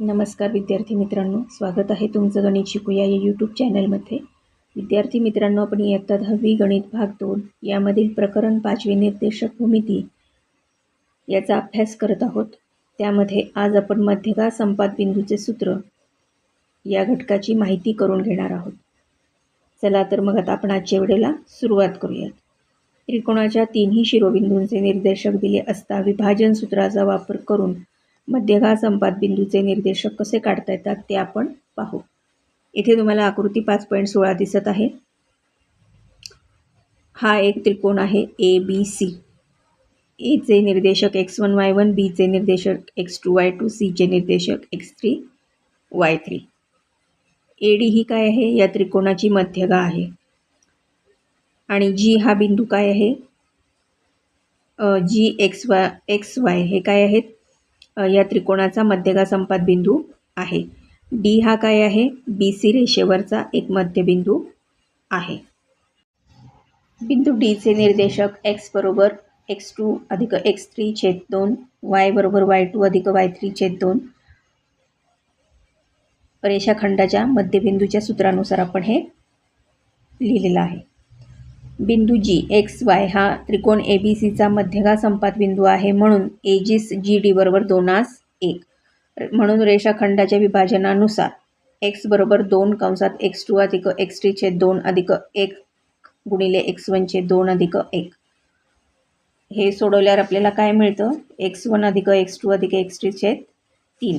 नमस्कार विद्यार्थी मित्रांनो स्वागत आहे तुमचं गणित शिकूया या यूट्यूब चॅनलमध्ये विद्यार्थी मित्रांनो आपण इयत्ता दहावी गणित भाग दोन यामधील प्रकरण पाचवे निर्देशक भूमिती याचा अभ्यास करत आहोत. त्यामध्ये आज आपण मध्यगा संपात बिंदूचे सूत्र या घटकाची माहिती करून घेणार आहोत. चला तर मग आता आपण आजच्या वेळेला सुरुवात करूयात. त्रिकोणाच्या तीनही शिरोबिंदूंचे निर्देशक दिले असता विभाजन सूत्राचा वापर करून मध्यगा संपात बिंदूचे निर्देशक कसे काढता येतात ते आपण पाहू. इथे तुम्हाला आकृती पाच पॉईंट सोळा दिसत आहे. हा एक त्रिकोण आहे ए बी सी एचे निर्देशक एक्स वन वाय वन बीचे निर्देशक एक्स टू वाय टू सीचे निर्देशक x three y three A D ही काय आहे? या त्रिकोणाची मध्यगा आहे. आणि जी हा बिंदू काय आहे? G x y x y हे काय आहेत? या त्रिकोणाचा मध्यगा संपात बिंदू आहे. डी हा काय आहे? बी सी रेषेवरचा एक मध्यबिंदू आहे. बिंदू डीचे निर्देशक एक्स बरोबर एक्स टू अधिक एक्स थ्री छेद दोन वाय बरोबर वाय टू अधिक वाय थ्री छेद दोन रेषाखंडाच्या मध्यबिंदूच्या सूत्रानुसार आपण हे लिहिलेलं आहे. बिंदू जी एक्स वाय हा त्रिकोण ए बी सीचा मध्यगा संपात बिंदू आहे. म्हणून एजिस जी डी बरोबर दोनास एक. म्हणून रेषाखंडाच्या विभाजनानुसार एक्स बरोबर दोन कंसात एक्स टू अधिक एक्स टी छेद दोन अधिक एक गुणिले एक्स वनचे दोन अधिक एक. हे सोडवल्यावर आपल्याला काय मिळतं? एक्स वन अधिक एक्स टू अधिक एक्स टी छेद तीन.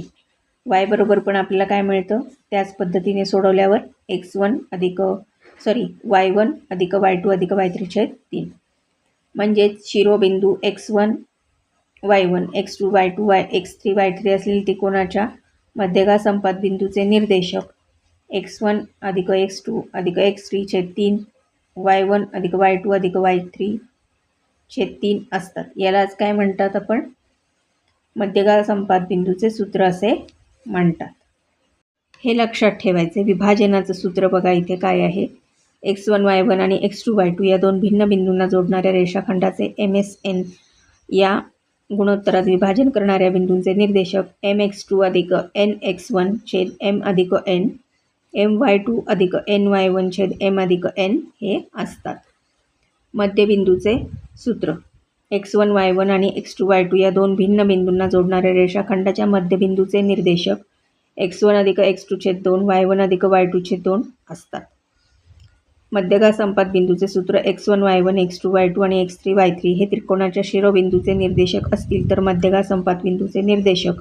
वाय बरोबर पण आपल्याला काय मिळतं? त्याच पद्धतीने सोडवल्यावर एक्स वन अधिक सॉरी वाय वन अधिक वाय टू अधिक वाय थ्री छेद तीन. म्हणजेच शिरोबिंदू x one y one x two y two y x three y three असलेल्या त्रिकोणाच्या मध्यगा संपात बिंदूचे निर्देशक? एक्स वन अधिक एक्स टू अधिक एक्स थ्री छेद तीन वाय वन अधिक वाय टू अधिक वाय थ्री छेद तीन असतात. यालाच काय म्हणतात आपण? मध्यगा संपात बिंदूचे सूत्र असे म्हणतात. हे लक्षात ठेवायचे. विभाजनाचं सूत्र बघा इथे काय आहे? एक्स वन वाय वन आणि एक्स टू वाय टू या दोन भिन्न बिंदूंना जोडणाऱ्या रेषाखंडाचे एम एस एन या गुणोत्तरात विभाजन करणाऱ्या बिंदूंचे निर्देशक एम एक्स टू अधिक एन एक्स वन छेद एम अधिक एन एम वाय टू अधिक एन वाय वन छेद एम अधिक एन हे असतात. मध्यबिंदूचे सूत्र. एक्स वन वाय वन आणि एक्स टू वाय टू या दोन भिन्न बिंदूंना जोडणाऱ्या रेषाखंडाच्या मध्यबिंदूचे निर्देशक एक्स वन अधिक एक्स टू छेद दोन वाय वन अधिक वाय टू छेद दोन असतात. मध्यगा संपात बिंदूचे सूत्र x one y one x two y two आणि एक्स थ्री वाय थ्री हे त्रिकोणाच्या शिरोबिंदूचे निर्देशक असतील तर मध्यगा संपात बिंदूचे निर्देशक.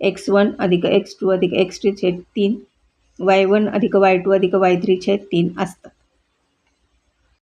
एक्स वन अधिक एक्स टू अधिक एक्स थ्री छेद तीन वाय वन अधिक वाय टू अधिक वाय थ्री छेद तीन असतात.